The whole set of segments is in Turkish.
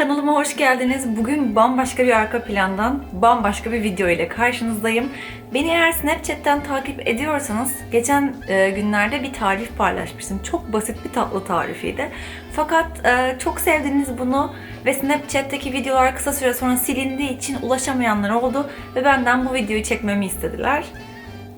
kanalıma hoş geldiniz. Bugün bambaşka bir arka plandan bambaşka bir video ile karşınızdayım. Beni eğer Snapchat'ten takip ediyorsanız geçen e, günlerde bir tarif paylaşmıştım. Çok basit bir tatlı tarifiydi. Fakat e, çok sevdiniz bunu ve Snapchat'teki videolar kısa süre sonra silindiği için ulaşamayanlar oldu ve benden bu videoyu çekmemi istediler.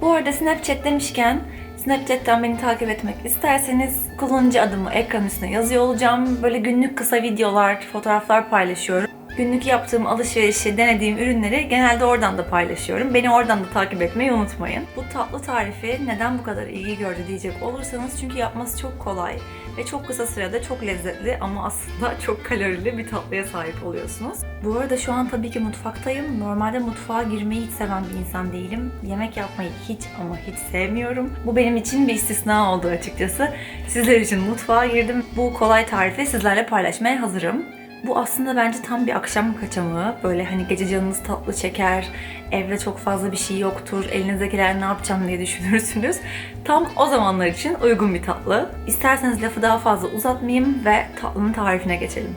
Bu arada Snapchat demişken Snapchat'ten beni takip etmek isterseniz kullanıcı adımı ekran üstüne yazıyor olacağım. Böyle günlük kısa videolar, fotoğraflar paylaşıyorum. Günlük yaptığım alışverişi, denediğim ürünleri genelde oradan da paylaşıyorum. Beni oradan da takip etmeyi unutmayın. Bu tatlı tarifi neden bu kadar ilgi gördü diyecek olursanız çünkü yapması çok kolay ve çok kısa sürede çok lezzetli ama aslında çok kalorili bir tatlıya sahip oluyorsunuz. Bu arada şu an tabii ki mutfaktayım. Normalde mutfağa girmeyi hiç seven bir insan değilim. Yemek yapmayı hiç ama hiç sevmiyorum. Bu benim için bir istisna oldu açıkçası. Sizler için mutfağa girdim. Bu kolay tarifi sizlerle paylaşmaya hazırım. Bu aslında bence tam bir akşam kaçamı. Böyle hani gece canınız tatlı çeker, evde çok fazla bir şey yoktur, elinizdekiler ne yapacağım diye düşünürsünüz. Tam o zamanlar için uygun bir tatlı. İsterseniz lafı daha fazla uzatmayayım ve tatlının tarifine geçelim.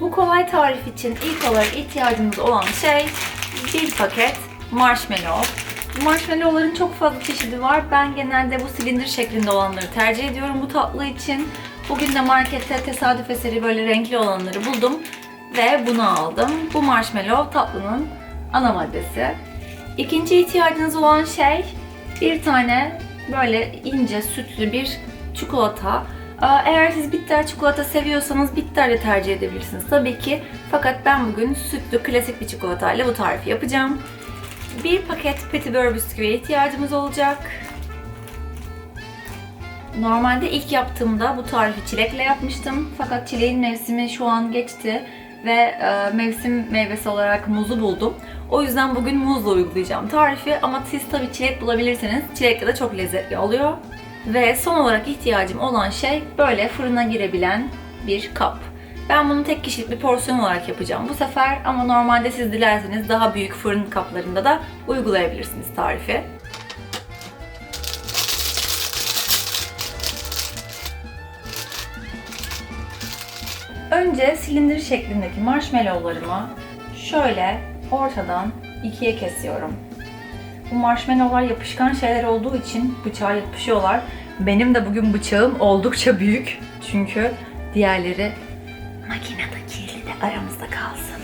Bu kolay tarif için ilk olarak ihtiyacımız olan şey bir paket marshmallow. Marshmallowların çok fazla çeşidi var. Ben genelde bu silindir şeklinde olanları tercih ediyorum bu tatlı için. Bugün de markette tesadüf eseri böyle renkli olanları buldum ve bunu aldım. Bu marshmallow tatlının ana maddesi. İkinci ihtiyacınız olan şey bir tane böyle ince sütlü bir çikolata. Aa, Eğer siz bitter çikolata seviyorsanız bitter de tercih edebilirsiniz tabii ki. Fakat ben bugün sütlü klasik bir çikolatayla bu tarifi yapacağım. Bir paket Petit Beurre bisküviye ihtiyacımız olacak. Normalde ilk yaptığımda bu tarifi çilekle yapmıştım. Fakat çileğin mevsimi şu an geçti ve e, mevsim meyvesi olarak muzu buldum. O yüzden bugün muzla uygulayacağım tarifi ama siz tabii çilek bulabilirseniz çilekle de çok lezzetli oluyor. Ve son olarak ihtiyacım olan şey böyle fırına girebilen bir kap. Ben bunu tek kişilik bir porsiyon olarak yapacağım bu sefer ama normalde siz dilerseniz daha büyük fırın kaplarında da uygulayabilirsiniz tarifi. Önce silindir şeklindeki marshmallowlarımı şöyle ortadan ikiye kesiyorum. Bu marshmallowlar yapışkan şeyler olduğu için bıçağa yapışıyorlar. Benim de bugün bıçağım oldukça büyük. Çünkü diğerleri makinede kirli de aramızda kalsın.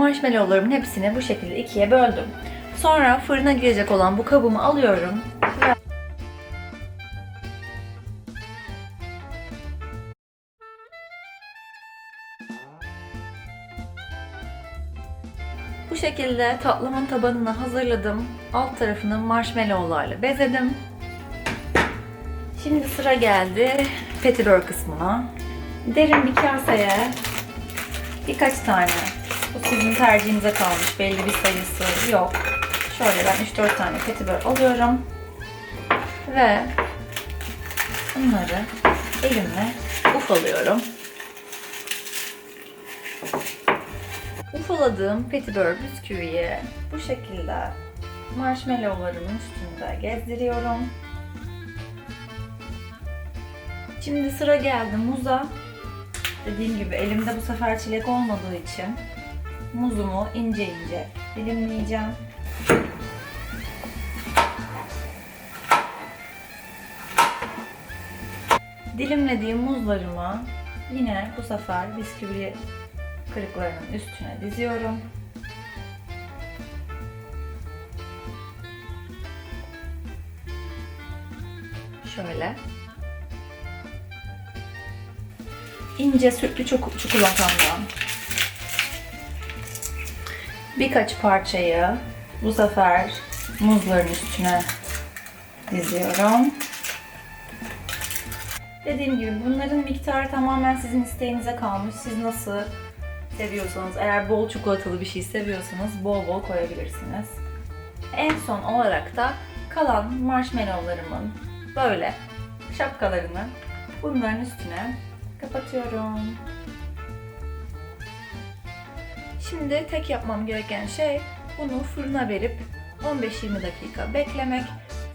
Marshmallowlarımın hepsini bu şekilde ikiye böldüm. Sonra fırına girecek olan bu kabımı alıyorum Bu şekilde tatlımın tabanını hazırladım. Alt tarafını marshmallowlarla bezedim. Şimdi sıra geldi petit beurre kısmına. Derin bir kaseye birkaç tane bu sizin tercihinize kalmış. Belli bir sayısı yok. Şöyle ben 3-4 tane petit beurre alıyorum. Ve bunları elimle ufalıyorum. Ufaladığım petit beurre bisküviyi bu şekilde marshmallowlarımın üstünde gezdiriyorum. Şimdi sıra geldi muza. Dediğim gibi elimde bu sefer çilek olmadığı için muzumu ince ince dilimleyeceğim. Dilimlediğim muzlarımı yine bu sefer bisküvi kırıklarının üstüne diziyorum. Şöyle. ince sütlü çik- çikolatamdan birkaç parçayı bu sefer muzların üstüne diziyorum. Dediğim gibi bunların miktarı tamamen sizin isteğinize kalmış. Siz nasıl seviyorsanız, eğer bol çikolatalı bir şey seviyorsanız bol bol koyabilirsiniz. En son olarak da kalan marshmallowlarımın böyle şapkalarını bunların üstüne kapatıyorum. Şimdi tek yapmam gereken şey bunu fırına verip 15-20 dakika beklemek.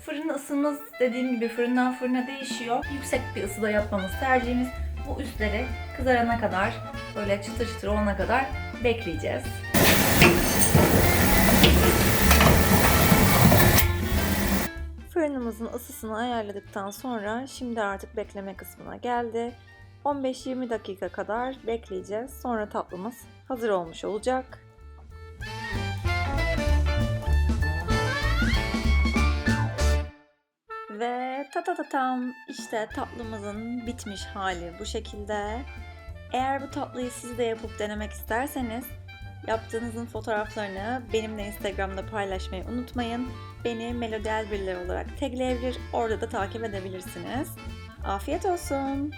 Fırın ısımız dediğim gibi fırından fırına değişiyor. Yüksek bir ısıda yapmamız tercihimiz. Bu üstleri kızarana kadar, böyle çıtır çıtır olana kadar bekleyeceğiz. Fırınımızın ısısını ayarladıktan sonra şimdi artık bekleme kısmına geldi. 15-20 dakika kadar bekleyeceğiz. Sonra tatlımız hazır olmuş olacak. Ve ta ta ta tam işte tatlımızın bitmiş hali bu şekilde. Eğer bu tatlıyı siz de yapıp denemek isterseniz yaptığınızın fotoğraflarını benimle Instagram'da paylaşmayı unutmayın. Beni Melodi Elbirler olarak tagleyebilir, orada da takip edebilirsiniz. Afiyet olsun.